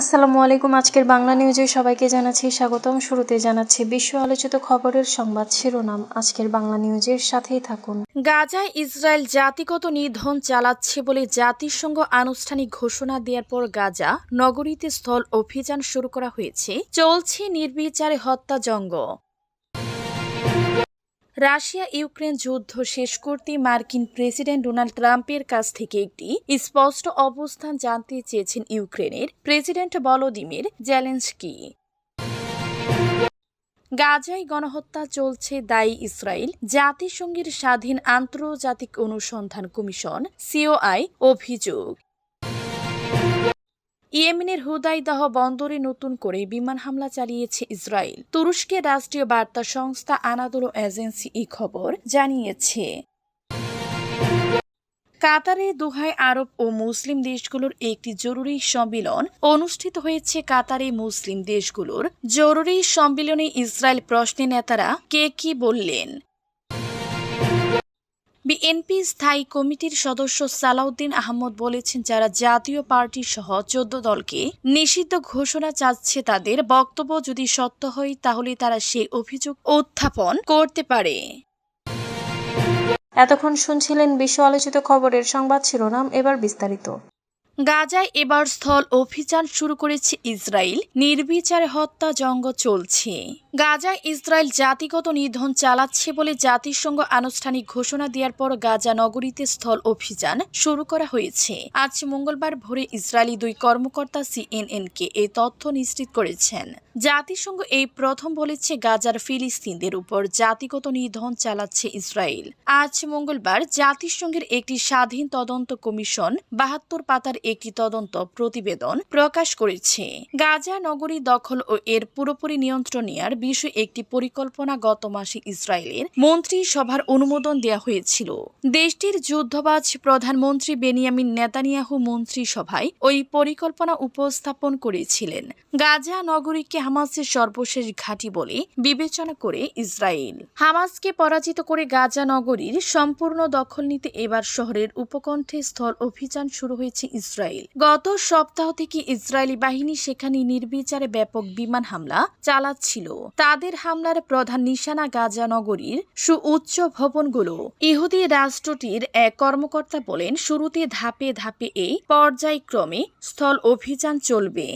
আসসালামু আলাইকুম, আজকের বাংলা নিউজে সবাইকে জানাচ্ছি স্বাগতম। শুরুতে জানাচ্ছি বিশ্ব আলোচিত খবরের সংবাদ শিরোনাম। আজকের বাংলা নিউজের সাথেই থাকুন। গাজায় ইসরায়েল জাতিগত নিধন চালাচ্ছে বলে জাতিসংঘ আনুষ্ঠানিক ঘোষণা দেওয়ার পর গাজা নগরীতে স্থল অভিযান শুরু করা হয়েছে। চলছে নির্বিচারে হত্যাজঙ্গ রাশিয়া ইউক্রেন যুদ্ধ শেষ করতে মার্কিন প্রেসিডেন্ট ডোনাল্ড ট্রাম্পের কাছ থেকে একটি স্পষ্ট অবস্থান জানতে চেয়েছেন ইউক্রেনের প্রেসিডেন্ট ভলোদিমির জেলেন্সকি। গাজায় গণহত্যা চলছে দায়ী ইসরায়েল। জাতিসংঘের স্বাধীন আন্তর্জাতিক অনুসন্ধান কমিশন, সিওআই, অভিযোগ। ইয়েমেনের হুদাইদাহ বন্দরে নতুন করে বিমান হামলা চালিয়েছে ইসরায়েল। তুরস্কের রাষ্ট্রীয় বার্তা সংস্থা আনাদোলো এজেন্সি এই খবর জানিয়েছে। কাতারে দোহায় আরব ও মুসলিম দেশগুলোর একটি জরুরি সম্মেলন অনুষ্ঠিত হয়েছে কাতারে মুসলিম দেশগুলোর। জরুরি সম্মেলনে ইসরায়েল প্রশ্নে নেতারা কে কি বললেন? বিএনপি স্থায়ী কমিটির সদস্য সালাউদ্দিন আহমদ বলেছেন যারা জাতীয় পার্টি সহ চোদ্দ দলকে নিষিদ্ধ ঘোষণা চাচ্ছে তাদের বক্তব্য যদি সত্য হয় তাহলে তারা সেই অভিযোগ উত্থাপন করতে পারে। এতক্ষণ শুনছিলেন বিশ্ব আলোচিত খবরের সংবাদ শিরোনাম এবার বিস্তারিত। গাজায় এবার স্থল অভিযান শুরু করেছে ইসরায়েল নির্বিচারে হত্যা জঙ্গ চলছে। গাজায় ইসরায়েল জাতিগত নিধন চালাচ্ছে বলে জাতিসংঘ আনুষ্ঠানিক ঘোষণা দেওয়ার পর গাজা নগরীতে স্থল অভিযান শুরু করা হয়েছে। আজ মঙ্গলবার ভোরে ইসরায়েলি দুই কর্মকর্তা সিএনএনকে এই তথ্য নিশ্চিত করেছেন। জাতিসংঘ এই প্রথম বলেছে গাজার ফিলিস্তিনদের উপর জাতিগত নিধন চালাচ্ছে ইসরায়েল। আজ মঙ্গলবার জাতিসংঘের একটি স্বাধীন তদন্ত কমিশন বাহাত্তর পাতার একটি তদন্ত প্রতিবেদন প্রকাশ করেছে। গাজা নগরী দখল ও এর পুরোপুরি নিয়ন্ত্রণ নেওয়ার বিষয়ে একটি পরিকল্পনা গত মাসে ইসরায়েলের মন্ত্রী সভার অনুমোদন দেওয়া হয়েছিল। দেশটির যুদ্ধবাজ প্রধানমন্ত্রী বেনিয়ামিন নেতানিয়াহু মন্ত্রী সভায় ওই পরিকল্পনা উপস্থাপন করেছিলেন। গাজা নগরীকে হামাসের সর্বশেষ ঘাঁটি বলে বিবেচনা করে ইসরায়েল। হামাসকে পরাজিত করে গাজা নগরীর সম্পূর্ণ দখল নিতে এবার শহরের উপকণ্ঠে স্থল অভিযান শুরু হয়েছে ইসরায়েল। গত সপ্তাহ থেকে ইসরায়েলি বাহিনী সেখানে নির্বিচারে ব্যাপক বিমান হামলা চালাচ্ছিল। তাদের হামলার প্রধান নিশানা গাজা নগরীর সুউচ্চ ভবনগুলো। ইহুদি রাষ্ট্রটির এক কর্মকর্তা বলেন, শুরুতে ধাপে ধাপে এই পর্যায়ক্রমে স্থল অভিযান চলবে।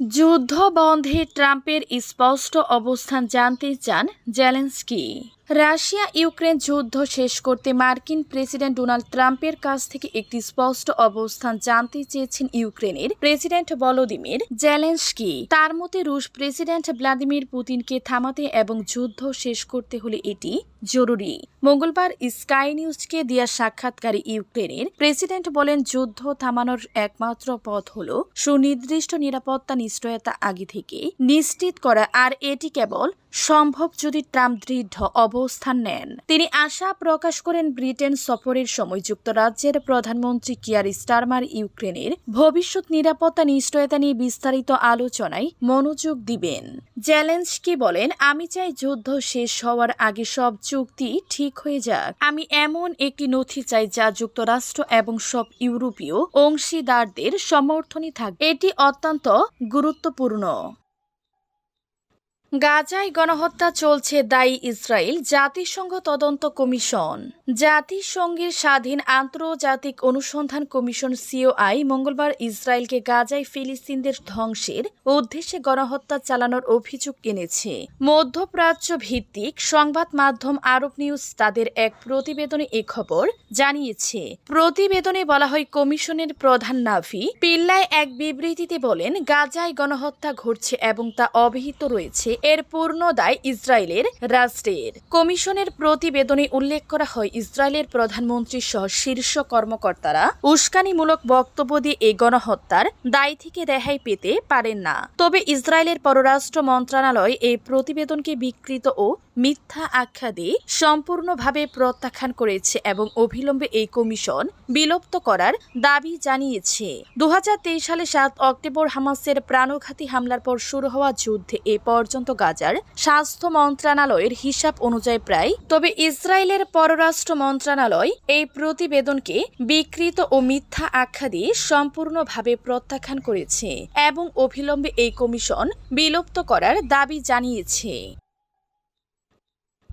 যুদ্ধ বন্ধে ট্রাম্পের স্পষ্ট অবস্থান জানতে চান জেলেন্সকি। রাশিয়া ইউক্রেন যুদ্ধ শেষ করতে মার্কিন প্রেসিডেন্ট ডোনাল্ড ট্রাম্পের কাছ থেকে একটি স্পষ্ট অবস্থান জানতে চেয়েছেন ইউক্রেনের প্রেসিডেন্ট ভলোদিমির জেলেন্সকি। তার মতে, রুশ প্রেসিডেন্ট ভ্লাদিমির পুতিনকে থামাতে এবং যুদ্ধ শেষ করতে হলে এটি জরুরি। মঙ্গলবার স্কাই নিউজকে দেওয়া সাক্ষাৎকারে ইউক্রেনের প্রেসিডেন্ট বলেন, যুদ্ধ থামানোর একমাত্র পথ হল সুনির্দিষ্ট নিরাপত্তা নিশ্চয়তা আগে থেকে নিশ্চিত করা, আর এটি কেবল সম্ভব যদি ট্রাম্প দৃঢ় অবস্থান নেন। তিনি আশা প্রকাশ করেন ব্রিটেন সফরের সময় যুক্তরাজ্যের প্রধানমন্ত্রী কিয়ার স্টারমার ইউক্রেনের ভবিষ্যৎ নিরাপত্তা নিশ্চয়তা নিয়ে বিস্তারিত আলোচনায় মনোযোগ দিবেন। জেলেন্সকি বলেন, আমি চাই যুদ্ধ শেষ হওয়ার আগে সব চুক্তি ঠিক হয়ে যাক। আমি এমন একটি নথি চাই যা যুক্তরাষ্ট্র এবং সব ইউরোপীয় অংশীদারদের সমর্থনই থাকবে এটি অত্যন্ত গুরুত্বপূর্ণ। গাজায় গণহত্যা চলছে দায়ী ইসরায়েল জাতিসংঘ তদন্ত কমিশন। জাতিসংঘের স্বাধীন আন্তর্জাতিক অনুসন্ধান কমিশন সিওআই মঙ্গলবার ইসরায়েলকে গাজায় ফিলিস্তিনদের ধ্বংসের উদ্দেশ্যে গণহত্যা চালানোর অভিযোগ এনেছে। মধ্যপ্রাচ্য ভিত্তিক সংবাদ মাধ্যম আরব নিউজ তাদের এক প্রতিবেদনে এ খবর জানিয়েছে। প্রতিবেদনে বলা হয়, কমিশনের প্রধান নাভি পিল্লায় এক বিবৃতিতে বলেন, গাজায় গণহত্যা ঘটছে এবং তা অবহিত রয়েছে এর পূর্ণ দায় ইসরায়েলের রাষ্ট্রের। কমিশনের প্রতিবেদনে উল্লেখ করা হয়, ইসরায়েলের প্রধানমন্ত্রী সহ শীর্ষ কর্মকর্তারা উস্কানিমূলক বক্তব্য দিয়ে এই গণহত্যার দায় থেকে রেহাই পেতে পারেন না। তবে ইসরায়েলের পররাষ্ট্র মন্ত্রণালয় এই প্রতিবেদনকে বিকৃত ও মিথ্যা আখ্যা দিয়ে সম্পূর্ণভাবে প্রত্যাখ্যান করেছে এবং অবিলম্বে এই কমিশন বিলুপ্ত করার দাবি জানিয়েছে। দু হাজার তেইশ সালে সাত অক্টোবর হামাসের প্রাণঘাতী হামলার পর শুরু হওয়া যুদ্ধে এ পর্যন্ত গাজার স্বাস্থ্য মন্ত্রণালয়ের হিসাব অনুযায়ী প্রায়, তবে ইসরায়েলের পররাষ্ট্র মন্ত্রণালয় এই প্রতিবেদনকে বিকৃত ও মিথ্যা আখ্যা দিয়ে সম্পূর্ণভাবে প্রত্যাখ্যান করেছে এবং অবিলম্বে এই কমিশন বিলুপ্ত করার দাবি জানিয়েছে।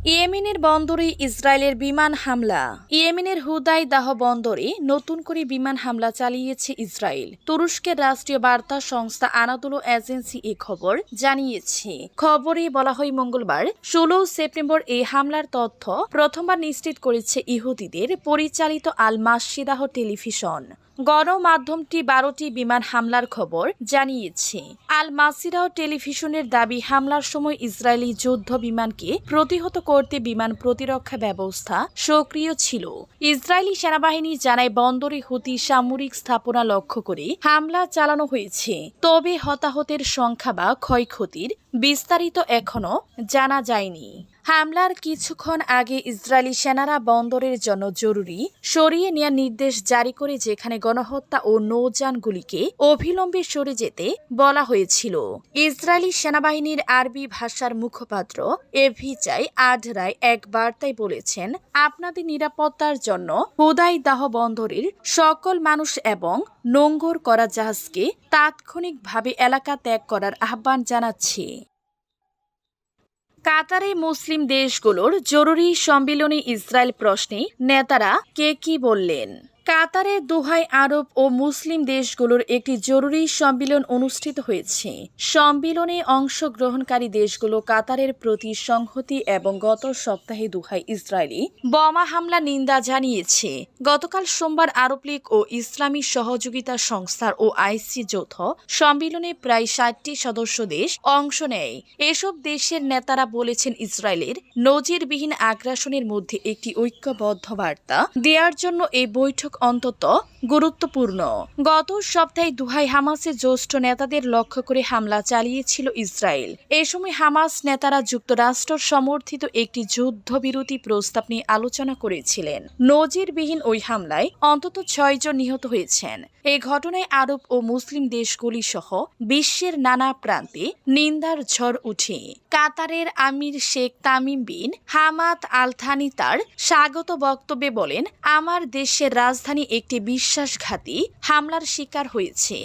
ইয়েমেনের বন্দরে ইসরায়েলের বিমান হামলা। ইয়েমেনের হুদাই দাহ বন্দরে নতুন করে বিমান হামলা চালিয়েছে ইসরায়েল। তুরস্কের রাষ্ট্রীয় বার্তা সংস্থা আনাদুলো এজেন্সি এ খবর জানিয়েছে। খবরে বলা হয়, মঙ্গলবার ষোলো সেপ্টেম্বর এই হামলার তথ্য প্রথমবার নিশ্চিত করেছে ইহুদিদের পরিচালিত আল মাসিদাহ টেলিভিশন। গণমাধ্যমটি বারোটি বিমান হামলার খবর জানিয়েছে। আল মাসিরাও টেলিভিশনের দাবি, হামলার সময় ইসরায়েলি যুদ্ধ বিমানকে প্রতিহত করতে বিমান প্রতিরক্ষা ব্যবস্থা সক্রিয় ছিল। ইসরায়েলি সেনাবাহিনী জানায়, বন্দরে হুতি সামরিক স্থাপনা লক্ষ্য করে হামলা চালানো হয়েছে। তবে হতাহতের সংখ্যা বা ক্ষয়ক্ষতির বিস্তারিত এখনও জানা যায়নি। হামলার কিছুক্ষণ আগে ইসরায়েলি সেনারা বন্দরের জন্য জরুরি সরিয়ে নেওয়ার নির্দেশ জারি করে যেখানে গণহত্যা ও নৌযানগুলিকে অবিলম্বে সরে যেতে বলা হয়েছিল। ইসরায়েলি সেনাবাহিনীর আরবি ভাষার মুখপাত্র এভিচাই আডরাই এক বার্তায় বলেছেন, আপনাদের নিরাপত্তার জন্য হুদাই দাহ বন্দরের সকল মানুষ এবং নোঙ্গর করা জাহাজকে তাৎক্ষণিকভাবে এলাকা ত্যাগ করার আহ্বান জানাচ্ছি। কাতারে মুসলিম দেশগুলোর জরুরি সম্মিলনী ইসরায়েল প্রশ্নে নেতারা কে কি বললেন? কাতারে দোহাই আরব ও মুসলিম দেশগুলোর একটি জরুরি সম্মেলন অনুষ্ঠিত হয়েছে। সম্মেলনে অংশগ্রহণকারী দেশগুলো কাতারের প্রতি সংহতি এবং গত সপ্তাহে দুহাই ইসরায়েলি বোমা হামলা নিন্দা জানিয়েছে। গতকাল সোমবার আরব লীগ ও ইসলামী সহযোগিতা সংস্থার ও আইসি যৌথ সম্মেলনে প্রায় ষাটটি সদস্য দেশ অংশ নেয়। এসব দেশের নেতারা বলেছেন ইসরায়েলের নজিরবিহীন আগ্রাসনের মধ্যে একটি ঐক্যবদ্ধ বার্তা দেওয়ার জন্য এই বৈঠক অন্তত গুরুত্বপূর্ণ। গত সপ্তাহে দুহাই হামাসের জ্যেষ্ঠ নেতাদের লক্ষ্য করে হামলা চালিয়েছিল ইসরায়েল। এ সময় হামাস নেতারা যুক্তরাষ্ট্র সমর্থিত একটি যুদ্ধবিরতি প্রস্তাব নিয়ে আলোচনা করেছিলেন। নজিরবিহীন ওই হামলায় অন্তত ছয়জন নিহত হয়েছেন। এই ঘটনায় আরব ও মুসলিম দেশগুলি সহ বিশ্বের নানা প্রান্তে নিন্দার ঝড় উঠে। কাতারের আমির Sheikh Tamim bin Hamad Al Thani তার স্বাগত বক্তব্যে বলেন, আমার দেশের রাজধানী একটি বিশ্বাসঘাতী হামলার শিকার হয়েছে।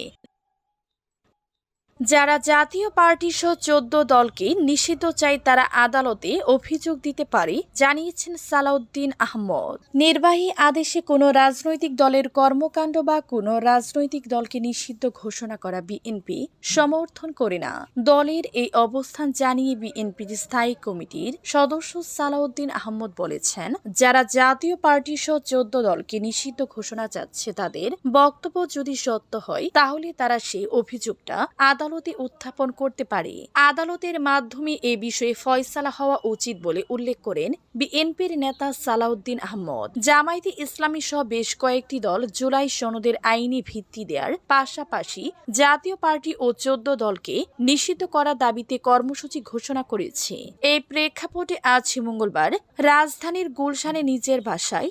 যারা জাতীয় পার্টি সহ চোদ্দ দলকে নিষিদ্ধ চাই তারা আদালতে অভিযোগ দিতে পারে, জানিয়েছেন সালাউদ্দিন আহমদ। নির্বাহী আদেশে কোনো রাজনৈতিক দলের কর্মকাণ্ড বা কোনো রাজনৈতিক দলকে নিষিদ্ধ ঘোষণা করা বিএনপি সমর্থন করে না। দলের এই অবস্থান জানিয়ে বিএনপির স্থায়ী কমিটির সদস্য সালাউদ্দিন আহমদ বলেছেন, যারা জাতীয় পার্টি সহ চোদ্দ দলকে নিষিদ্ধ ঘোষণা চাচ্ছে তাদের বক্তব্য যদি সত্য হয়, তাহলে তারা সেই অভিযোগটা আদালতে উত্থাপন করতে পারে। আদালতের মাধ্যমে এ বিষয়ে ফয়সালা হওয়া উচিত বলে উল্লেখ করেন বিএনপির নেতা সালাউদ্দিন আহমদ। জামায়াতে ইসলামী সহ বেশ কয়েকটি দল জুলাই সনদের আইনি ভিত্তি দেওয়ার পাশাপাশি জাতীয় পার্টি ও চোদ্দ দলকে নিষিদ্ধ করার দাবিতে কর্মসূচি ঘোষণা করেছে। এই প্রেক্ষাপটে আজ মঙ্গলবার রাজধানীর গুলশানে নিজের বাসায়